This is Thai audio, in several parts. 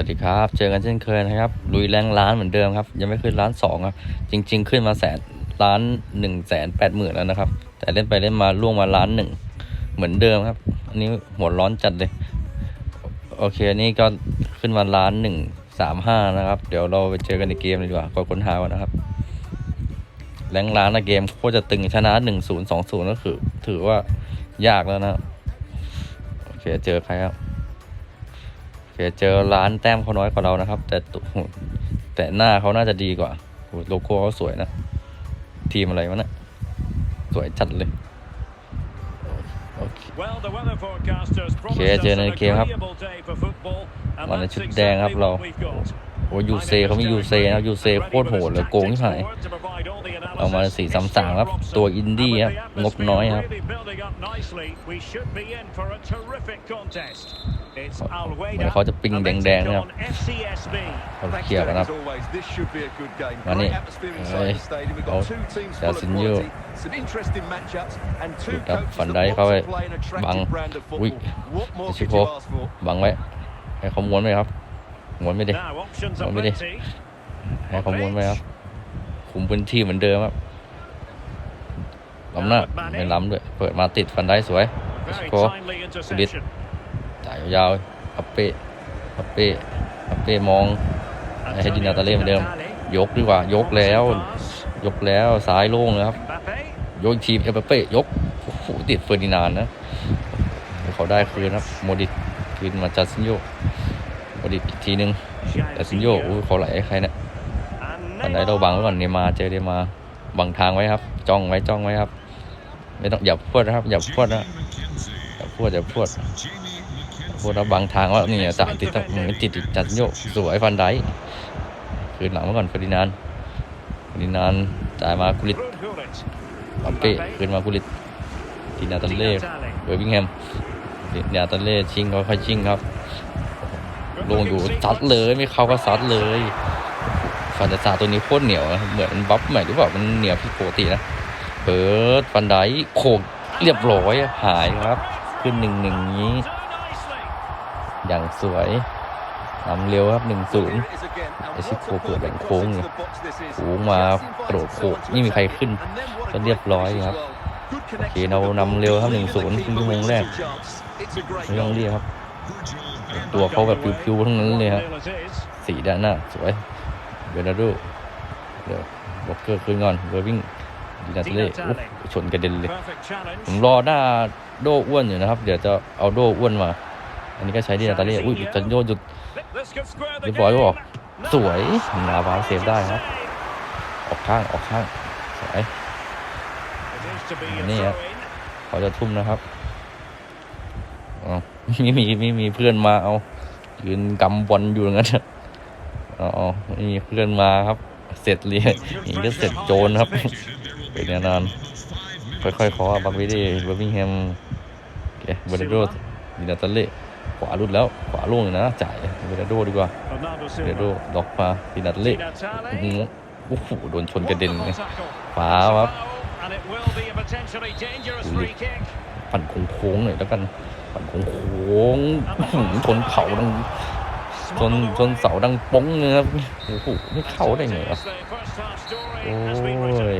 วัสดีครับ เจอกันเช่นเคยนะครับลุยแรงร้านเหมือนเดิมครับ ยังไม่ขึ้นร้านสองครับ จริง ๆ ขึ้นมาแสนล้านหนึ่งแสนแปดหมื่นแล้วนะครับ แต่เล่นไปเล่นมาล่วงมาล้านหนึ่งเหมือนเดิมครับ อันนี้หัวร้อนจัดเลย โอเคอันนี้ก็ขึ้นมาล้านหนึ่งสามห้านะครับ เดี๋ยวเราไปเจอกันในเกมเลยดีกว่ากดค้นหาก่อนนะครับ แรงร้านในเกมโคตรจะตึงชนะหนึ่งศูนย์สองศูนย์ก็คือ ถือว่ายากแล้วนะครับโอเคเจอใครครับ คเจอร้านแต้มเขาน้อยกว่าเรานะครับ แต่ตัวแต่หน้าเขาน่าจะดีกว่าโหโลโก้เขาสวยนะ ทีมอะไรวะเนะี่ยสวยจัดเลยโอเคโอเคเจอในเกมครับวัวันนในในชุชุดดแดแดงงคครัรับบเราเราโอ้ยูเซเขาไม่ยูเซนะยูเซโคตรโหดเลยโกงที่ไหน เอามาสี่สามสามครับ ตัวอินดี้ครับงบน้อยครับเหมือนเขาจะปิงแดงๆนะครับเขาเคลียร์กันครับมานี่เฮ้ยเอาเดี๋ยวเดี๋ยวซิซินนโยโยครัครับบฟัฟันนไดไดเข้าเข้าไปไปบับังงอุ๊อุ้ยยชิโพบังไว้ให้เขาม้วนไปครับม้วนไปดิผมไม่ได้ให้เขาม้วนไปครับ คุมพื้นที่เหมือนเดิมครับล้ำหน้าไม่ล้ำด้วย เปิดมาติดฟันได้สวยชิโพลิดจ่ายยาวๆอัปเป้อัปเป้อัปเป้มองให้ดินาตาเล่เหมือนเดิม ยกดีกว่า ยกแล้ว ยกแล้วซ้ายโล่งเลยครับ ยกอีกทีเอเปเป้ยกโอ้โหติดเฟอร์ดินานด์นะเขาได้คืนครับ โมดิตคืนมาจัดซินโยโมดิตอีกทีนึงจัดซินโยอู้เขาไหลให้ใครเนี่ย อันไหนเราบังไว้ก่อนเนย์มาเจอเนย์มาบังทางไว้ครับ จ้องไว้จ้องไว้ครับ ไม่ต้องอย่าพวดนะครับ อย่าพวดนะอย่าพวดอย่าพวดพวดแล้วบังทางว่านี่จ่ายติดม่ติดติดจัดโยกสวยฟันไดคืนหลังไว้ก่อนเฟอร์ดินานเฟอร์ดินานจ่ายมากุลิตอัปเป้ขึ้นมากุลิตทีนาตันเล่เบอร์บิงแฮมทีนาตันเล่ชิงเขาค่อยชิงครับลงอยู่ซัดเลยไม่เข้าก็ซัดเลย ฟันเดซาตัวนี้โคตรเหนียวนะเหมือนบัฟใหม่หรือเปล่ามันเหนียวผิดปกตินะเปิดฟันไดโขกเรียบร้อยหายครับ ขึ้นหนึ่งหนึ่งนี้ อย่างสวยนำเร็วครับหนึ่งศูนย์ไอชิโคเปิดแบ่งโค้งเลยโค้งมากระโดดโขกไม่มีใครขึ้นก็เรียบร้อยครับโอเคเรานำเร็วครับหนึ่งศูนย์ครึ่งชั่วโมงแรกไม่ต้องเรียกครับ ตัวเขาแบบพิวๆทั้งนั้นเลยครับสีด้านหน้าสวย เบรนาโดเดี๋ยวบล็อกเกอร์คืนก่อนเบอร์วิ่งดีนาเตเล่อุ๊ยชนกระเด็นเลย ผมรอหน้าโดอ้วนอยู่นะครับ เดี๋ยวจะเอาโดอ้วนมา อันนี้ก็ใช้ดีนาตาเล่อุ้ยจันโยหยุดเรียบร้อยก็บอกสวยนาบาเซฟได้ครับ ออกข้างออกข้างสวยนี่ครับเขาจะทุ่มนะครับเอาไม่มีไม่มีเพื่อนมาเอายืนกำบอลอยู่อย่างนั้นเอาเอาไม่เพื่อนมาครับ เสร็จเลยอย่างนี้ก็เสร็จโจรครับ เป็นแน่นอน ค่อยๆขอบักวิดีเบอร์มิงแฮมเคเบอร์โดดินาตาเล่ขวารุดแล้ว ขวาล่วงนะ จ่ายเบอร์โดดีกว่าเบอร์โดล็อกมาดินาตาเล่โอ้โหโอ้โหโดนชนกระเด็นเลยขวาครับปั่นโค้งๆหน่อยแล้วกัน ปั่นโค้งๆชนเข่าดัง ชนชนเสาดังป้งเลยครับโอ้โหไม่เข้าได้ไงวะโอ้ย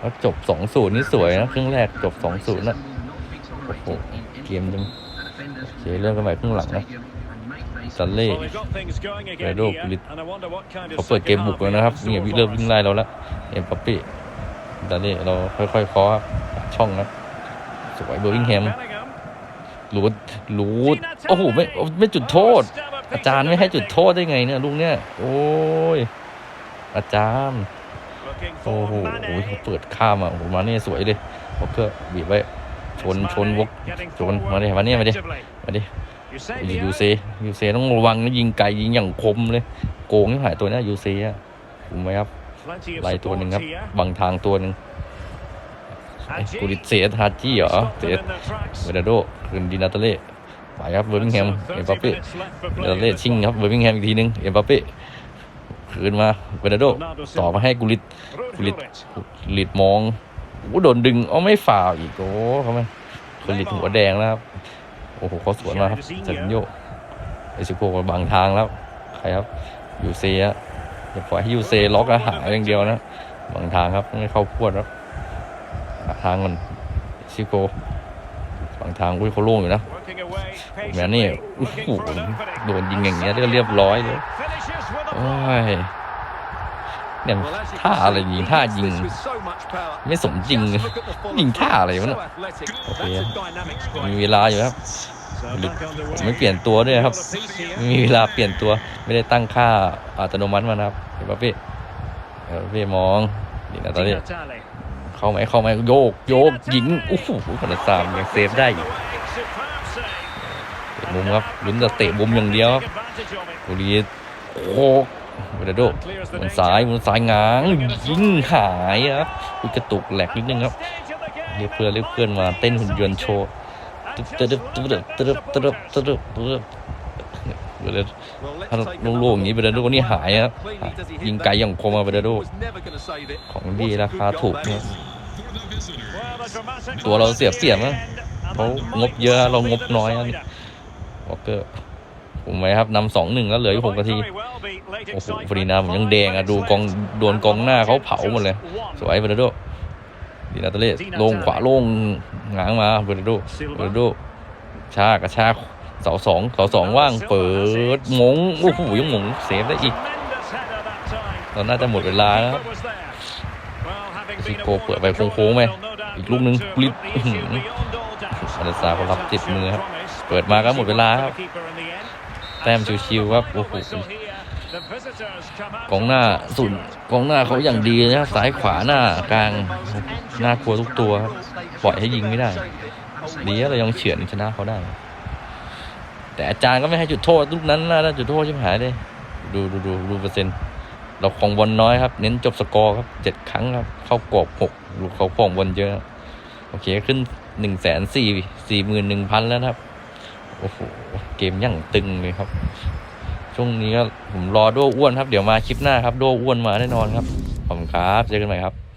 แล้วจบสองศูนย์นี่สวยนะครึ่งแรกจบสองศูนย์นะโอ้โหเกมยังโอเคเริ่มกันใหม่ครึ่งหลังนะซันเล่เรโดกุลิตเขาเขาเปิเปิดดเกเกมมบุบุกกแล้แล้ววนะนะคครัรับบนี่เริ่มวิ่งไล่เราแล้วเอ็มปัปปี้ดันเล่เราค่อยๆเคาะครับช่องนะสวยเบอร์วิงแฮมรูดรูดโอ้โหไม่ไม่จุดโทษ อาจารย์ไม่ให้จุดโทษได้ไงเนี่ยลูกเนี่ย โอ้ย อาจารย์ โอ้โหโอ้ยเขาเปิดข้ามอะโอ้โหมาเนี่ยสวยเลยบล็อกเกอร์บีบไว้ ชนชนวกชนมาดิมาเนี่ยมาดิมาดิยูเซยูเซต้องระวังนะยิงไกลยิงอย่างคมเลย โกงที่หายตัวเนี้ยูเซอะคุมไหมครับไล่ตัวหนึ่งครับบังทางตัวหนึ่งไอ้กูดิเซสฮาจี้เหรอเซสเวเดโดคืนดินาตาเล่ ไปครับเบอร์มิงแฮมเอ็มบัปเป้เวเดโดชิงครับเบอร์มิงแฮมอีกทีนึงเอ็มบัปเป้คืนมาเวเดโดต่อมาให้กุลิตกุลิตกุลิตมองโอ้โดนดึงเอาไม่ฝ่าอีกโอ้เขาไม่กุลิตหัวแดงแล้วครับโอ้โหเขาสวนมาครับเซนโยไอซิโกบังทางแล้วใครครับยูเซอะอย่าปล่อยให้ยูเซล็อกอาหารอย่างเดียวนะบางทางครับไม่เข้าพวดครับทางมันซิโกบางทางอุ้ยเขาโล่งอยู่นะ แมนนี่โอ้โหโดนยิงอย่างเงี้ยก็เรียบร้อยเลยโอ้ยเนี่ยท่าอะไรยิงท่ายิง ไม่สมจริงยิงท่าอะไรวะเนี่ยโอเคมีเวลาอยู่ครับผมไม่เปลี่ยนตัวด้วยครับ มีเวลาเปลี่ยนตัวไม่ได้ตั้งค่าอัตโนมัติมานะครับเห็นป่ะพี่เออพี่มองนี่นะตอนนี้เข้าไหมเข้าไหมโยกโยกยิงโอ้โหคนละสามยังเซฟได้อีกเตะ มุมครับลุ้นจะเตะมุมอย่างเดียวครับบุรีโอ้โหเวลาโดบนซ้ายบนซ้ายง้างยิงหายครับอุ๊ยกระตุกแหลกนิดนึงครับเรียกเพื่อนเรียกเพื่อนมาเต้นหุ่นยนต์โชว์ตึ๊บตึ๊บตึ๊บตึ๊บตึ๊บตึ๊บตึ๊บตึ๊บเวลาถ้าโล่งๆอย่างนี้เบรโดนี่หายครับยิงไกลอย่างคมมาเบรโดของดีราคาถูกนะตัวเราเสียบเปรียบนะเขางบเยอะเรางบน้อยนะ วอลเกอร์ผมไหมครับนำสองหนึ่งแล้วเหลืออยู่หกนาทีโอ้โหฟรีนาผมยังแดงอะดูกองโดนกองหน้าเขาเผาหมดเลย สวยเบรโดดีนาตาเล่ลงขวาลงหงางมาเบรโดเบรโดชากระชากเสาสองเสาสองว่างเปิดมงโอ้โหยังมงเซฟได้อีกเราน่าจะหมดเวลาแล้วครับซิโก้เปิดไปโค้งๆไหมอีกลูกหนึ่งปลิดอื้อหืออันดับสามเขารับติดมือครับ เปิดมาก็หมดเวลาครับ แต้มชิวๆครับโอ้โหกองหน้าสุดกองหน้าเขาอย่างดีนะครับซ้ายขวาหน้ากลางหน่ากลัวทุกตัวครับปล่อยให้ยิงไม่ได้ดีเรายังเฉือนชนะเขาได้ แต่อาจารย์ก็ไม่ให้จุดโทษลูกนั้นน่าจุดโทษชิบหายเลยดูดูดูดูเปอร์เซ็นต์เราของบอลน้อยครับ เน้นจบสกอร์ครับเจ็ดครั้งครับ เข้ากรอบหกลูกเขาของบอลเยอะ โอเคขึ้นหนึ่งแสนสี่สี่หมื่นหนึ่งพันแล้วครับ โอ้โห เกมยั่งตึงเลยครับ ช่วงนี้ก็ผมรอด้วอ้วนครับ เดี๋ยวมาคลิปหน้าครับด้วอ้วนมาแน่นอนครับ ขอบคุณครับ เจอกันใหม่ครับ